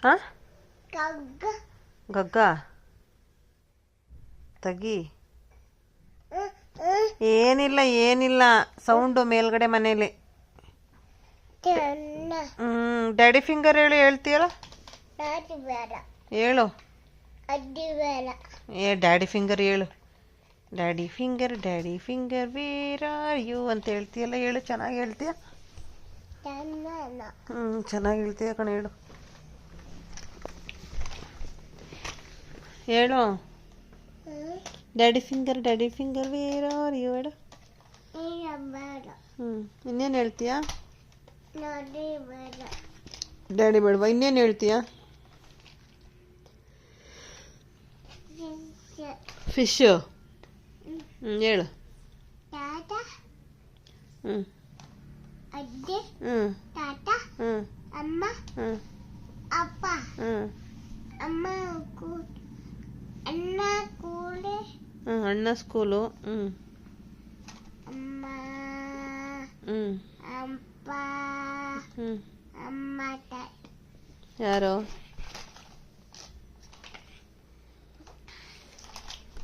ಹಾಂ? ಗಗ್ಗ. ತಗಿ. ಏನಿಲ್ಲ ಏನಿಲ್ಲ. ಸೌಂಡು ಮೇಲ್ಗಡೆ ಮನೇಲಿ. ಹ್ಮ್ ಡ್ಯಾಡಿ ಫಿಂಗರ್ ಹೇಳು ಹೇಳ್ತೀಯಲ್ಲ? ಹೇಳು. ಏ ಡ್ಯಾಡಿ ಫಿಂಗರ್ ಹೇಳು. Daddy finger daddy finger where are you ಅಂತ ಹೇಳ್ತೀಯಲ್ಲ ಹೇಳು. ಚೆನ್ನಾಗಿ ಹೇಳ್ತೀಯ? ಹ್ಮ್ ಹ್ಞೂ ಚೆನ್ನಾಗಿ ಹೇಳ್ತೀಯ ಕಣ ಹೇಳು. ಹೇಳು. ಹ್ಮ್. Daddy finger daddy finger where are you ಹೇಳು. ಈಗ ಬೇಡ ಹ್ಞೂ ಇನ್ನೇನು ಹೇಳ್ತೀಯಾ? ನೋಡಿ ಬೇಡ. ಡ್ಯಾಡಿ ಬೇಡವಾ? ಇನ್ನೇನು ಹೇಳ್ತೀಯಾ? ಫಿಶ್ಶು ಹ್ಞೂ ಹೇಳು. ತಾತ ಹ್ಞೂ ಅಡ್ಡಿ ಹ್ಞೂ ತಾತ ಹ್ಞೂ ಅಮ್ಮ. ಹ್ಞೂ ಅಪ್ಪ. ಹ್ಞೂ ಅಮ್ಮ ಕೂ ಅಣ್ಣ ಸ್ಕೂಲ್? ಹ್ಞೂ ಅಣ್ಣ ಸ್ಕೂಲು ಹ್ಞೂ ಅಮ್ಮ ಹ್ಞೂ ಅಪ್ಪ ಹ್ಞೂ ಅಮ್ಮ ಯಾರು?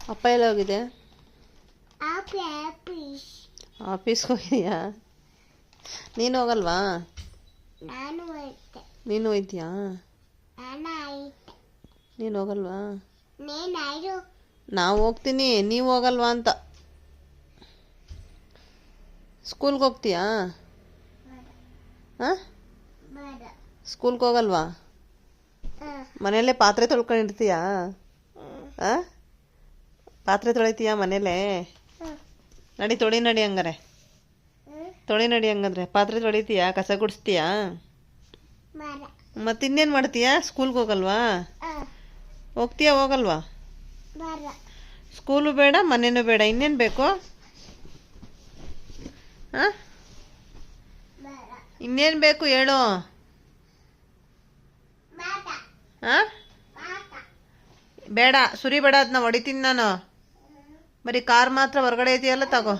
ಅಪ್ಪ ಎಲ್ಲ ಹೋಗಿದೆ? ಆಫೀಸ್ ಆಫೀಸ್ ಆಫೀಸ್ಗೆ ಹೋಗಿದ್ಯಾ? ನೀನು ಹೋಗಲ್ವಾ? ನಾನು ನೀನು ಹೋಯ್ತೀಯಾ ನೀನು ಹೋಗಲ್ವಾ? ನಾವು ಹೋಗ್ತೀನಿ, ನೀವು ಹೋಗಲ್ವಾ ಅಂತ. ಸ್ಕೂಲ್ಗೆ ಹೋಗ್ತೀಯಾ? ಸ್ಕೂಲ್ಗೆ ಹೋಗಲ್ವಾ? ಮನೇಲೆ ಪಾತ್ರೆ ತೊಳ್ಕೊಂಡಿರ್ತೀಯಾ? ಪಾತ್ರೆ ತೊಳಿತೀಯಾ ಮನೇಲೆ ನಡಿ, ತೊಳಿ, ನಡಿ ಹಂಗಾರೆ. ತೊಳಿ, ನಡಿ ಹಂಗಂದ್ರೆ. ಪಾತ್ರೆ ತೊಳಿತೀಯಾ? ಕಸ ಗುಡಿಸ್ತೀಯಾ? ಮತ್ತಿನ್ನೇನು ಮಾಡ್ತೀಯಾ? ಸ್ಕೂಲ್ಗೆ ಹೋಗಲ್ವಾ? ಹೋಗ್ತೀಯಾ ಹೋಗಲ್ವಾ? ಸ್ಕೂಲು ಬೇಡ ಮನೇನೂ ಬೇಡ. ಇನ್ನೇನು ಬೇಕು? ಹಾಂ? ಇನ್ನೇನು ಬೇಕು ಹೇಳು? ಹಾಂ? ಬೇಡ ಸುರಿ ಬೇಡ ಅದನ್ನ ಹೊಡಿತೀನಿ ನಾನು. ಬರೀ ಕಾರ್ ಮಾತ್ರ ಹೊರಗಡೆ ಇದೆಯಲ್ಲ ತಗೋ.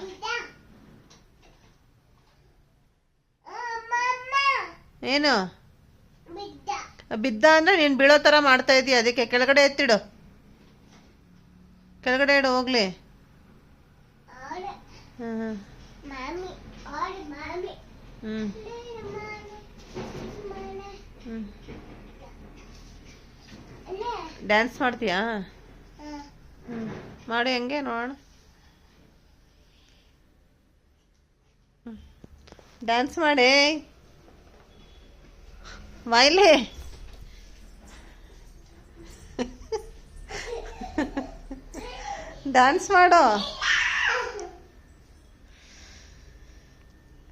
ಏನು? ಬಿದ್ದ ಅಂದ್ರೆ ನೀನು ಬೀಳೋ ಥರ ಮಾಡ್ತಾ ಇದೀಯ. ಅದಕ್ಕೆ ಕೆಳಗಡೆ ಎತ್ತಿಡು. ಕೆಳಗಡೆ ಇಡು ಹೋಗ್ಲಿ. ಡ್ಯಾನ್ಸ್ ಮಾಡ್ತೀಯಾ? ಮಾಡಿ ಹೆಂಗೆ ನೋಡೋಣ ಡ್ಯಾನ್ಸ್ ಮಾಡಿ ಬಾಯ್ಲಿ ಡ್ಯಾನ್ಸ್ ಮಾಡು?